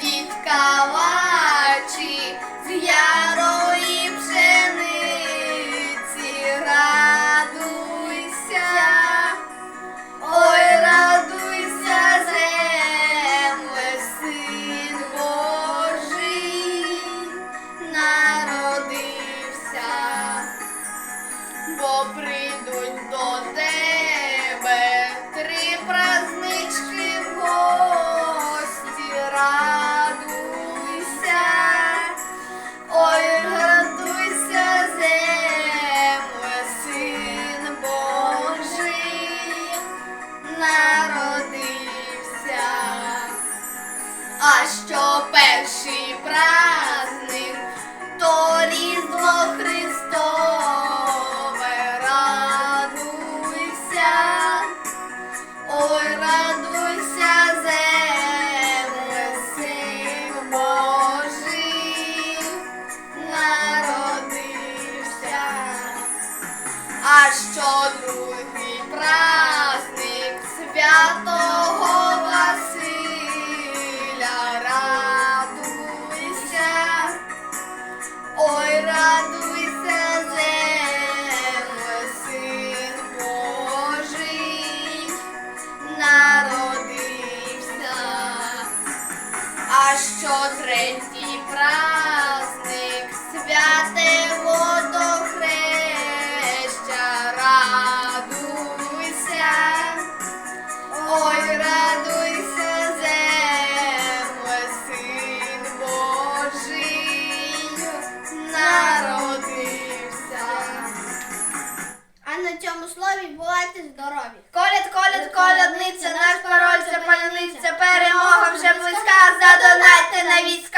кладіть А що перший праздник, то Різдво Христове, радуйся, ой, радуйся, земле, син Божий. Народився. А що другий А що третій праздник святе водохреща, радуйся, ой, радуйся, земле, син Божий народився. А на цьому слові бувайте здорові. Коляд, коляд, колядниця, наш пароль війська.